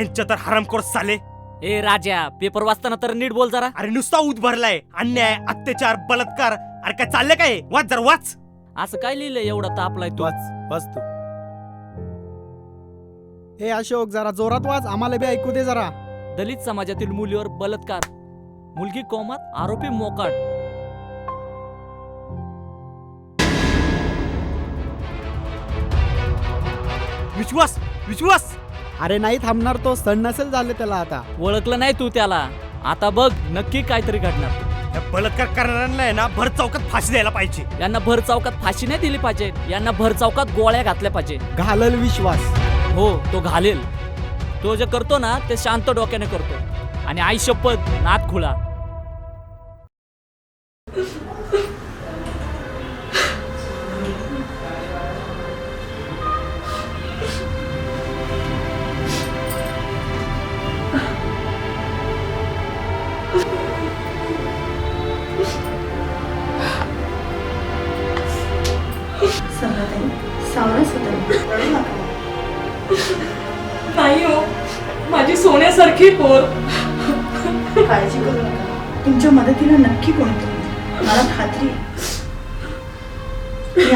ह्यांच्या तर हरामखोर साले. ए राजा पेपर वाचताना तर नीट बोल जरा. अरे नुसता उद भरलाय अन्याय अत्याचार बलात्कार. अरे काय चाललंय काय? वाच जरा वाच. असं काय लिहिलंय एवढा तापलाय तू? वाच वाच तू. हे अशोक जरा जोरात वाच आम्हाला बी ऐकू दे जरा. दलित समाजातील मुलीवर बलात्कार. मुलगी कोमात आरोपी मोकाट. विश्वास विश्वास. अरे नाही थांबणार तो सण नसेल झाले त्याला आता. ओळखलं नाही तू त्याला. आता बघ नक्की काहीतरी घडणार. या बलात्कार करणाऱ्यांना आहे ना भर चौकात फाशी द्यायला पाहिजे. यांना भर चौकात फाशी नाही दिली पाहिजे. यांना भर चौकात गोळ्या घातल्या पाहिजे. घालल विश्वास. हो तो घालेल. तो जे करतो ना ते शांत डोक्याने करतो. आणि आई शपथ नाथ खुळा. सोन्यासारखी पोर. काळजी करू नका. तुमच्या मदतीला नक्की कोणतरी मला खात्री आहे. मी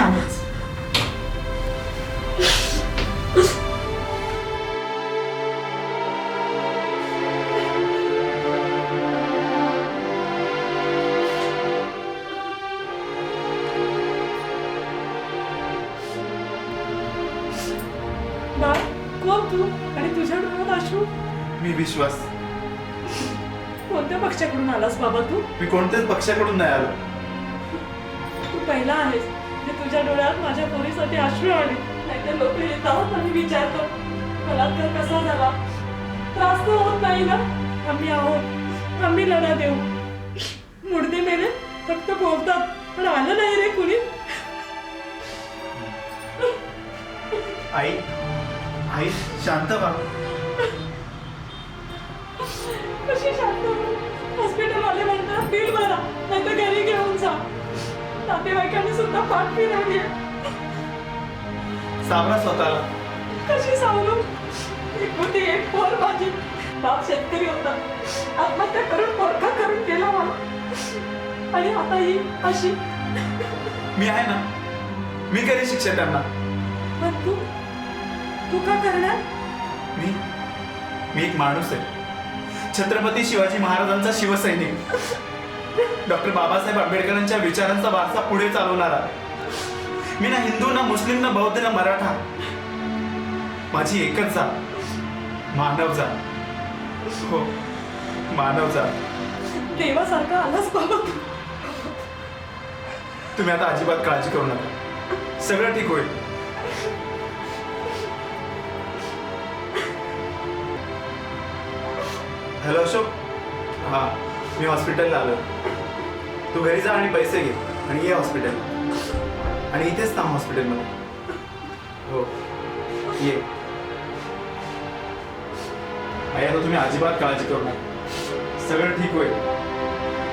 तू आणि तुझ्या डोळ्यात अश्रू मी विश्वास. कोणत्या पक्षाकडून आलास बाबा तू? मी कोणत्याच पक्षाकडून नाही आलो. तू पहिला आहेस जे तुझ्या डोळ्यात माझ्या पोरीसाठी अश्रू आले नाहीतर लोक येतात आणि विचारतात बलात्कार कसा झाला? त्रास तर होत नाही ना? आम्ही आहोत. आम्ही लढा देऊ. मुडदे मेले फक्त बोलतात पण आलं नाही रे कुणी? आई आई शांत व्हा. कशी शांत? हॉस्पिटल वाले म्हणतात बिल भरा नाही तर घरी घेऊन जा. नातेवाईकांनी सुद्धा पाठ फिरवली. सावरा स्वतःला. कशी सांगू एक होती एक पोर माझी. बाप शेतकरी होता. आत्महत्या करून पोरका करून गेला मला. आणि आता ही अशी. मी आहे ना. मी कधी शिक्षा त्यांना? पण तू तू का करणार? मी? मी एक माणूस आहे. छत्रपती शिवाजी महाराजांचा शिवसैनिक. डॉक्टर बाबासाहेब आंबेडकरांच्या विचारांचा वारसा पुढे चालवणारा. मी ना हिंदू ना मुस्लिम ना बौद्ध ना मराठा. माझी एकच जात. मानव जात. हो मानव जात. देवासारखा आलास बाबा तुम्ही आता अजिबात काळजी करू नका. सगळं ठीक होईल. हॅलो अशोक हां मी हॉस्पिटलला आलो तू घरी जा आणि पैसे घे आणि ये हॉस्पिटल आणि इथेच थांब हॉस्पिटलमध्ये हो ये. आई आता तुम्ही अजिबात काळजी करू नका. सगळं ठीक होईल.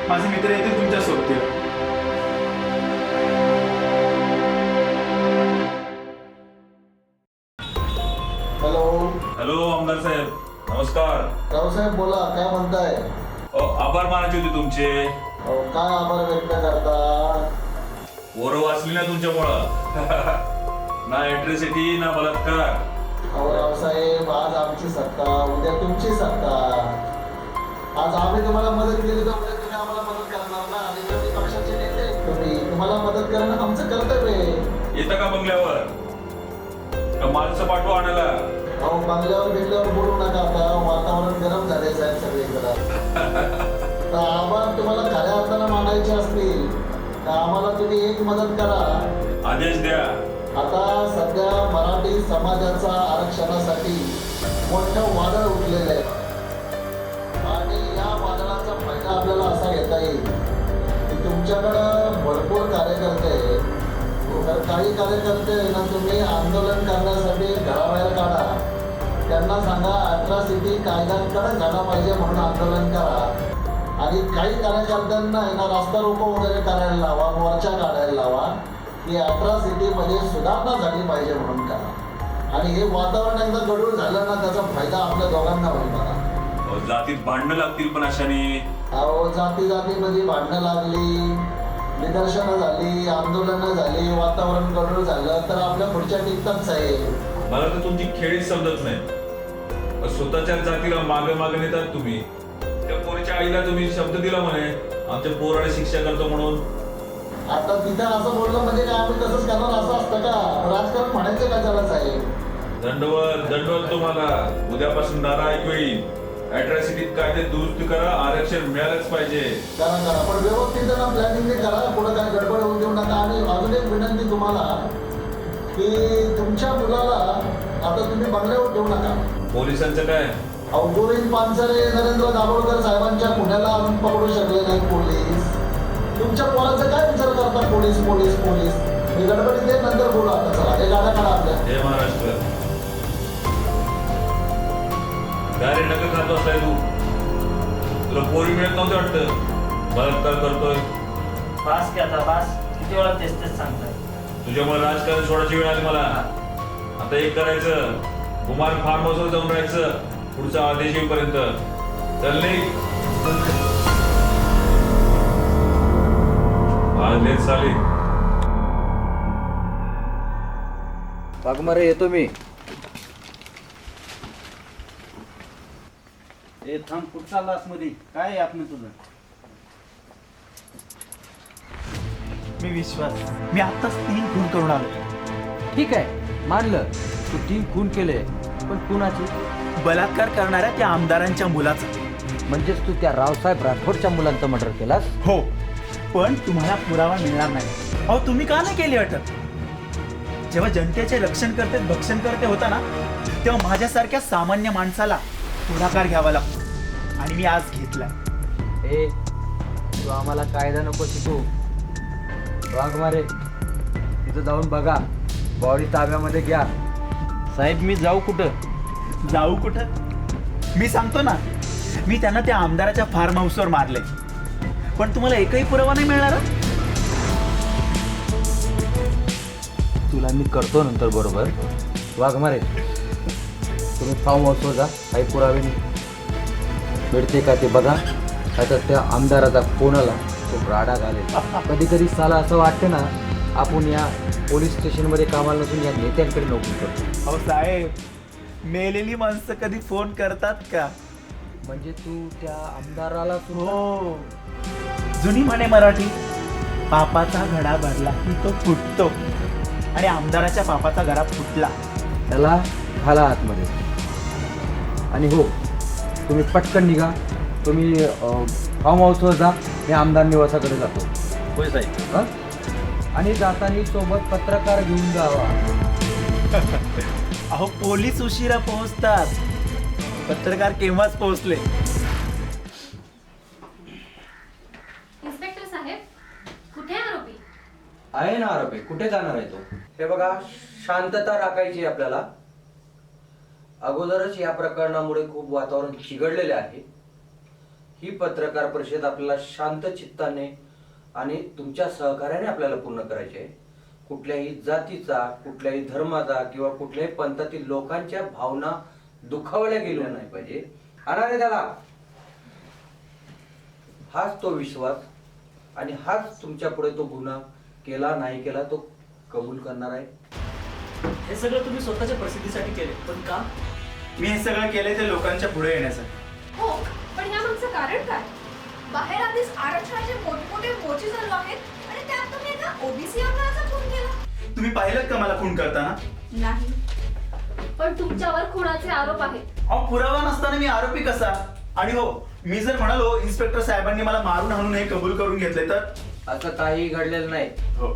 माझे मित्र येतील तुमच्या सोबतीला नमस्कार. रावसाहेब बोला काय म्हणताय? अ, आभार मानायचे होते तुमचे. अहो, काय आभार व्यक्त करता? पोरं वाचली ना तुमच्यामुळं ना एट्रिसिटी ना बलात्कार. अहो रावसाहेब आज आमची सत्ता उद्या तुमची सत्ता. आज आम्ही तुम्हाला मदत केली तर उद्या तुम्ही आम्हाला मदत करणार ना? आणि पक्षाचे नेते आहेत तुम्ही. तुम्हाला मदत करणं आमचं कर्तव्य आहे. येतं का बंगल्यावर? का माणसं पाठवा आणायला? अहो बंगल्यावर बिगल्यावर बोलू नका आता. वातावरण गरम झाले साहेब सगळीकडे तर आभार तुम्हाला खऱ्या अर्थानं मानायचे असतील. तर आम्हाला तुम्ही एक मदत करा. आदेश द्या. आता सध्या मराठी समाजाचा आरक्षणासाठी मोठं वादळ उठलेलं आहे. आणि या वादळाचा फायदा आपल्याला असा घेता येईल की तुमच्याकडं भरपूर कार्यकर्ते आहेत. तर काही कार्यकर्ते ना तुम्ही आंदोलन करण्यासाठी घराबाहेर काढा. त्यांना सांगा अट्रॉसिटी कायद्यांकडे झाला पाहिजे म्हणून आंदोलन करा. आणि काही कार्यकर्त्यांना ना रास्ता रोको वगैरे करायला लावा मोर्चा काढायला लावा की अठरा सिटीमध्ये सुधारणा झाली पाहिजे म्हणून करा. आणि हे वातावरण एकदा गडूळ झालं ना त्याचा फायदा आपल्या दोघांना होईल बघा. अहो, जातीत भांडणं लागतील पण अशाने. अहो जाती जातीमध्ये भांडणं लागली. निदर्शनं झाली आंदोलनं झाली वातावरण गडूळ झालं तर आपल्या पुढच्या टिकताच आहे. मला तर तुमची खेळीच समजत नाही. स्वतःच्या जातीला मागे मागे नेतात तुम्ही. त्या पोरीच्या आईला तुम्ही शब्द दिला म्हणे आमच्या पोराला शिक्षा करतो म्हणून. आता तिथं असं बोललं म्हणजे काय आम्ही तसंच करणार असं असतं का? राजकारण म्हणायचं का त्याला साहेब? दंडवत दंडवत तुम्हाला. उद्यापासून नारा ऐकू येईल. अट्रॅसिटीत कायदे दुरुस्ती करा आरक्षण मिळालंच पाहिजे. करा करा पण व्यवस्थित ना प्लॅनिंग करा. पुढे काय गडबड होऊ देऊ नका. आणि अजून एक विनंती तुम्हाला की तुमच्या मुलाला आता तुम्ही बंगल्यावर ठेवू नका. पोलिसांचं काय? गोविंद पानसरे नरेंद्र दाभोळकर साहेबांच्या पुण्याला अजून पकडू शकले नाही पोलीस. तुमच्या पोराचा काय विचार करता पोलीस पोलीस पोलीस? मी गडबडीत नंतर बोलू आता. चला हे गाड्या काढा आपल्या. जय महाराष्ट्र. काय रे नका खातो असताय तू. तुला पोरी मिळत नव्हते वाटतं. बलात्कार करतोय. पास की आता पास किती वेळा तेच तेच सांगताय. तुझ्यामुळे राजकारण सोडायची वेळ आली मला. आता एक करायचं. कुमार फार्म हाऊसवर जाऊन राहायचं. पुढचा आदेश येईपर्यंत. चल नाही आज चालेल वाघमारे येतो मी. ए थांब कुठं चाललासमध्ये? काय आहे आपलं तुझं? मी विश्वास. मी आत्ताच तीन खून करून आलो ठीक आहे. मानलं. तू तीन खून केले पण कुणाची? बलात्कार करणाऱ्या त्या आमदारांच्या मुलाचा. म्हणजेच तू त्या रावसाहेब राठोडच्या मुलांचं मर्डर केलास? हो. पण तुम्हाला पुरावा मिळणार नाही. अहो तुम्ही का नाही केली अटक? जेव्हा जनतेचे रक्षण करते भक्षण करते होता ना तेव्हा माझ्यासारख्या सामान्य माणसाला पुढाकार घ्यावा लागतो. आणि मी आज घेतलाय. ए तू आम्हाला कायदा नको शिकू. वाघमारे तिथं जाऊन बघा. बॉडी ताब्यामध्ये घ्या. साहेब मी जाऊ कुठं? जाऊ कुठं? मी सांगतो ना मी त्यांना त्या आमदाराच्या फार्म हाऊसवर मारले पण तुम्हाला एकही पुरावा नाही मिळणार हं? तुला मी करतो नंतर बरोबर. वाघमारे तुम्ही फार्म हाऊसवर जा. काही पुरावे मिळते का ते बघा. आता त्या आमदाराचा फोन आला तो राडा घालेल. कधी कधी साला असं वाटतं ना आपण या पोलीस स्टेशनमध्ये कामाला नसून या नेत्यांकडे नोकरी करतो. अहो साहेब मेलेली माणसं कधी फोन करतात का? म्हणजे तू त्या आमदाराला हो. जुनी म्हणे मराठी पापाचा घडा भरला की तो फुटतो. आणि आमदाराच्या पापाचा घडा फुटला. त्याला घाला आतमध्ये. आणि हो तुम्ही पटकन निघा. तुम्ही फार्म हाऊसवर जा. मी आमदार निवासाकडे जातो. होय साहेब. हं? आणि जाताना सोबत पत्रकार घेऊन जावा. अहो पोलीस उशिरा पोहोचतात. पत्रकार केव्हाच पोहोचले? इन्स्पेक्टर साहेब कुठे आहे आरोपी? आहे ना आरोपी. कुठे जाणार आहे तो? हे बघा शांतता राखायची आपल्याला. अगोदरच या प्रकरणामुळे खूप वातावरण चिघडलेले आहे. ही पत्रकार परिषद आपल्याला शांत चित्ताने आणि तुमच्या सहकार्याने आपल्याला पूर्ण करायची आहे. कुठल्याही जातीचा कुठल्याही धर्माचा किंवा कुठल्याही पंथातील लोकांच्या भावना दुखावल्या गेल्या नाही पाहिजे. अनारे त्याला हाच तो विश्वास आणि हाच तुमच्यापुढे तो गुन्हा केला नाही केला तो कबूल करणार आहे. हे सगळं तुम्ही स्वतःच्या प्रसिद्धीसाठी केले पण का? मी हे सगळं केलंय ते लोकांच्या पुढे येण्यासाठी. हो पण या मागचं कारण काय? बाहेर आधीच आरक्षणाचे मोठमोठे मोची चालू आहेत आणि त्यात तुम्ही एका ओबीसी आमदाराचा खून केला. तुम्ही पाहिलं का मला खून करताना? नाही. पण तुमच्यावर खुनाचे आरोप आहेत. अहो पुरावा नसताना मी आरोपी कसा? आणि हो मी जर म्हणालो इन्स्पेक्टर साहेबांनी मला मारून हाणून हे कबूल करून घेतले तर? असं काही घडलेलं नाही. हो.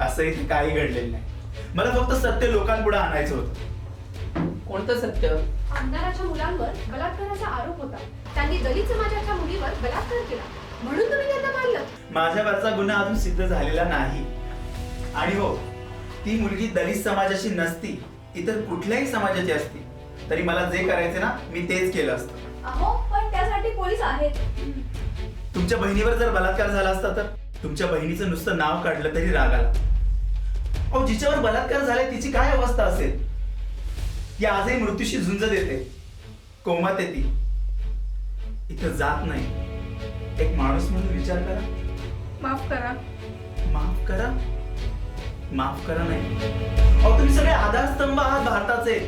असं इथे काही घडलेलं नाही. मला फक्त सत्य लोकांपुढे आणायचं होतं. कोणतं सत्य? आमदाराच्या मुलांवर बलात्काराचा आरोप होता. त्यांनी दलित समाजाच्या मुलीवर बलात्कार केला. म्हणून तुम्ही त्यांना मारलं. माझ्यावरचा गुन्हा अजून सिद्ध झालेला नाही. आणि हो ती मुलगी दलित समाजाची नसती इतर कुठल्याही समाजाची असती तरी मला जे करायचे ना मी तेच केलं असतं. अहो पण त्यासाठी पोलीस आहेत. तुमच्या बहिणीवर जर बलात्कार झाला असता तर? तुमच्या बहिणीचं नुसतं नाव काढलं तरी राग आला. अहो जिच्यावर बलात्कार झालाय तिची काय अवस्था असेल? ती आजही मृत्यूशी झुंज देते. कोमात येते. इथं जात नाही. एक माणूस म्हणून विचार करा. माफ करा. माफ करा. माफ करा नाही. अहो तुम्ही सगळे आधारस्तंभ आहात भारताचे.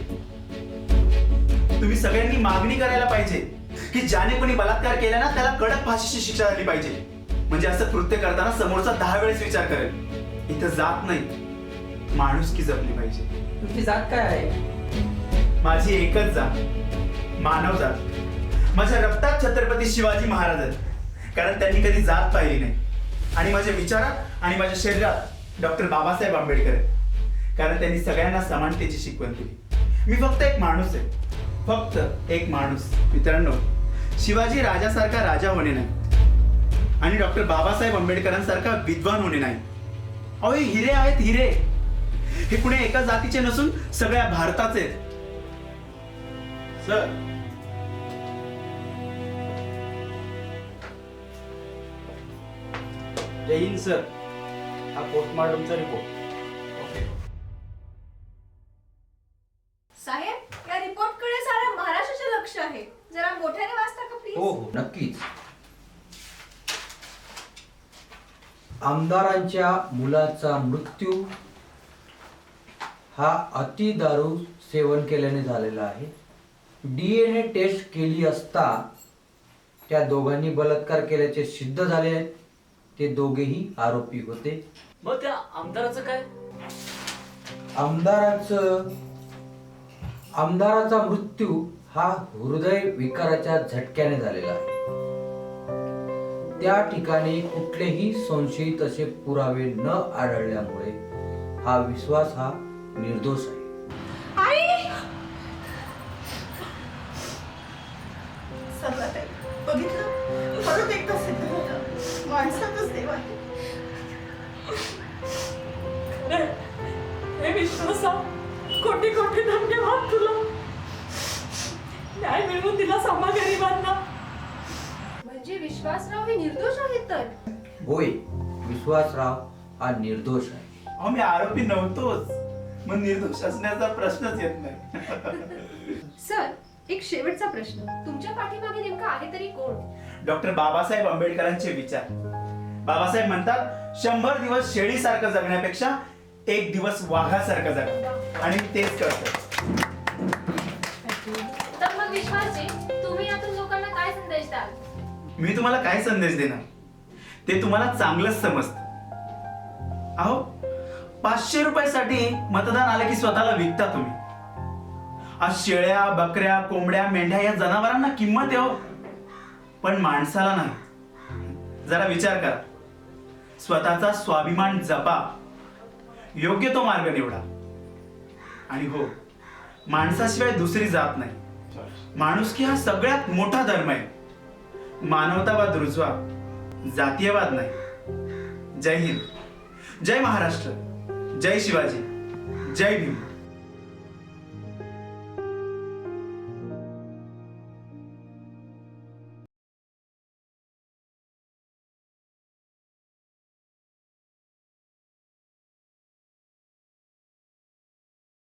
तुम्ही सगळ्यांनी मागणी करायला पाहिजे. की ज्याने कोणी बलात्कार केला ना त्याला कडक फाशीची शिक्षा झाली पाहिजे. म्हणजे असं कृत्य करताना समोरचा दहा वेळेस विचार करेल. इथं जात नाही. माणूस की जपली पाहिजे. तुमची जात काय आहे? माझी एकच जात मानव जात. माझ्या रक्तात छत्रपती शिवाजी महाराज आहेत. कारण त्यांनी कधी जात पाहिली नाही. आणि माझ्या विचारात आणि माझ्या शरीरात डॉक्टर बाबासाहेब आंबेडकर आहेत. कारण त्यांनी सगळ्यांना समानतेची शिकवण केली मी फक्त एक माणूस आहे. फक्त एक माणूस. मित्रांनो शिवाजी राजासारखा राजा होणे नाही. आणि डॉक्टर बाबासाहेब आंबेडकरांसारखा विद्वान होणे नाही. अहो हे हिरे आहेत हिरे. हे कुणी एका जातीचे नसून सगळ्या भारताचे आहेत. सर. जय हिंद सर. हा पोस्टमॉर्टमचा रिपोर्ट साहेब या रिपोर्टकडे महाराष्ट्राचे लक्ष आहे. जरा मोठ्याने वाचता का प्लीज हो हो नक्कीच. आमदारांच्या मुलाचा मृत्यू हा अति दारू सेवन केल्याने झालेला आहे. डी एन ए टेस्ट केली असता त्या दोघांनी बलात्कार केल्याचे सिद्ध झाले आहे. ते दोघेही आरोपी होते. मग त्या आमदाराचं काय? आमदाराचं आमदाराचा मृत्यू हा हृदय विकाराच्या झटक्याने झालेला आहे. त्या ठिकाणी कुठलेही संशयित असे पुरावे न आढळल्यामुळे हा विश्वास हा निर्दोष आहे. आई! सगळं ते बघितलं? परत एकदा सिद्ध झालं माणसातच देव आहे. अरे, हे विश्वासा कोटी कोटी धन्यवाद तुला. न्याय मिळवून दिला सामा गरिबांना म्हणजे विश्वासराव हे निर्दोष आहेत तर? होय विश्वासराव हा निर्दोष आहे. मी आरोपी नव्हतोच. मग निर्दोष असण्याचा प्रश्नच येत नाही. सर एक शेवटचा प्रश्न. तुमच्या पाठीमागे नेमका आहे तरी कोण? डॉक्टर बाबासाहेब आंबेडकरांचे विचार. बाबासाहेब म्हणतात शंभर दिवस शेळीसारखं जगण्यापेक्षा एक दिवस वाघासारखं जगा. आणि तेच करतो तर मग विश्वासजी तुम्ही यातून लोकांना काय संदेश द्याल? मी तुम्हाला काय संदेश देणार? ते तुम्हाला चांगलंच समजतं. अहो पाचशे रुपयासाठी मतदान आलं की स्वतःला विकता तुम्ही. आज शेळ्या बकऱ्या कोंबड्या मेंढ्या या जनावरांना किंमत येऊ हो. पण माणसाला नाही. जरा विचार करा. स्वतःचा स्वाभिमान जपा. योग्य तो मार्ग निवडा. आणि हो माणसाशिवाय दुसरी जात नाही. माणुसकी हा सगळ्यात मोठा धर्म आहे. मानवतावाद रुजवा जातीयवाद नाही. जय हिंद. जय महाराष्ट्र. जय शिवाजी जय भीम